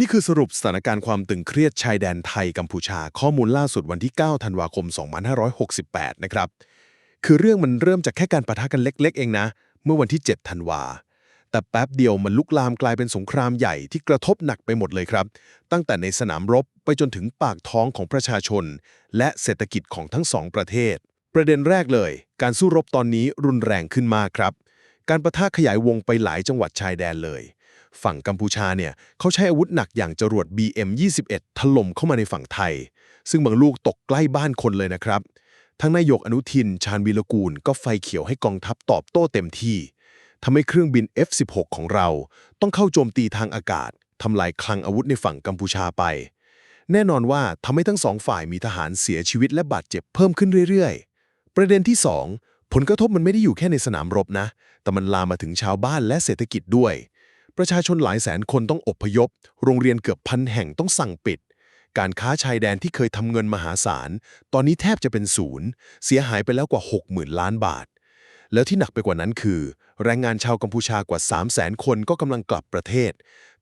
นี่คือสรุปสถานการณ์ความตึงเครียดชายแดนไทยกัมพูชาข้อมูลล่าสุดวันที่ 9 ธันวาคม 2568 นะครับ คือเรื่องมันเริ่มจากแค่การปะทะกันเล็ก ๆ เองนะ เมื่อวันที่ 7 ธันวา แต่แป๊บเดียวมันลุกลามกลายเป็นสงครามใหญ่ที่กระทบหนักไปหมดเลยครับ ตั้งแต่ในสนามรบไปจนถึงปากท้องของประชาชน และเศรษฐกิจของทั้งสองประเทศ ประเด็นแรกเลย การสู้รบตอนนี้รุนแรงขึ้นมากครับ การประทะขยายวงไปหลายจังหวัดชายแดนเลย ฝั่งกัมพูชาเนี่ยเขาใช้อาวุธหนักอย่างจรวด BM-21 ถล่มเข้ามาในฝั่งไทย ซึ่งบางลูกตกใกล้บ้านคนเลยนะครับ ทั้งนายกอนุทิน ชาญวีรกูล ก็ไฟเขียวให้กองทัพตอบโต้เต็มที่ทำให้เครื่องบิน F-16 ของเรา ต้องเข้าโจมตีทางอากาศทำลายคลังอาวุธในฝั่งกัมพูชาไป แน่นอนว่าทำให้ทั้งสองฝ่ายมีทหารเสียชีวิตและบาดเจ็บเพิ่มขึ้นเรื่อยๆ ประเด็นที่ 2 ผลกระทบมันไม่ได้อยู่แค่ในสนามรบนะ แต่มันลามมาถึงชาวบ้านและเศรษฐกิจด้วย ประชาชนหลายแสนคนต้องอบพยพ โรงเรียนเกือบพันแห่งต้องสั่งปิด การค้าชายแดนที่เคยทำเงินมหาศาล ตอนนี้แทบจะเป็นศูนย์ เสียหายไปแล้วกว่า 60,000 ล้านบาท แล้วที่หนักไปกว่านั้นคือ แรงงานชาวกัมพูชากว่า 300,000คนก็กำลังกลับประเทศ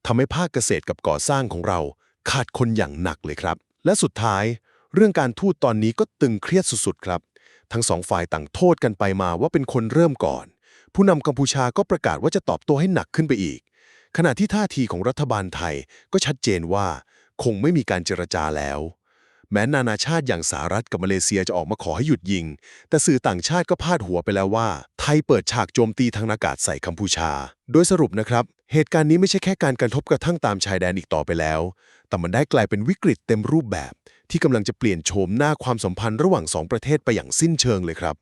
ทำให้ภาคเกษตรกับก่อสร้างของเรา ขาดคนอย่างหนักเลยครับ และสุดท้าย เรื่องการทูตตอนนี้ก็ตึงเครียดสุดๆครับ ทั้งสองฝ่ายต่างโทษกันไปมาว่าเป็นคนเริ่มก่อน ผู้นำกัมพูชาก็ประกาศว่าจะตอบโต้ให้หนักขึ้นไปอีก ขณะที่ท่าทีของรัฐบาลไทยก็ชัดเจนว่า คงไม่มีการเจรจาแล้ว แม้นานาชาติอย่างสหรัฐกับมาเลเซียจะออกมาขอให้หยุดยิง แต่สื่อต่างชาติก็พาดหัวไปแล้วว่า ไทยเปิดฉากโจมตีทางอากาศใส่กัมพูชา โดยสรุปนะครับ เหตุการณ์นี้ไม่ใช่แค่การกระทบกระทั่งตามชายแดนอีกต่อไปแล้ว แต่มันได้กลายเป็นวิกฤตเต็มรูปแบบ ที่กำลังจะเปลี่ยนโฉมหน้าความสัมพันธ์ระหว่างสองประเทศไปอย่างสิ้นเชิงเลยครับ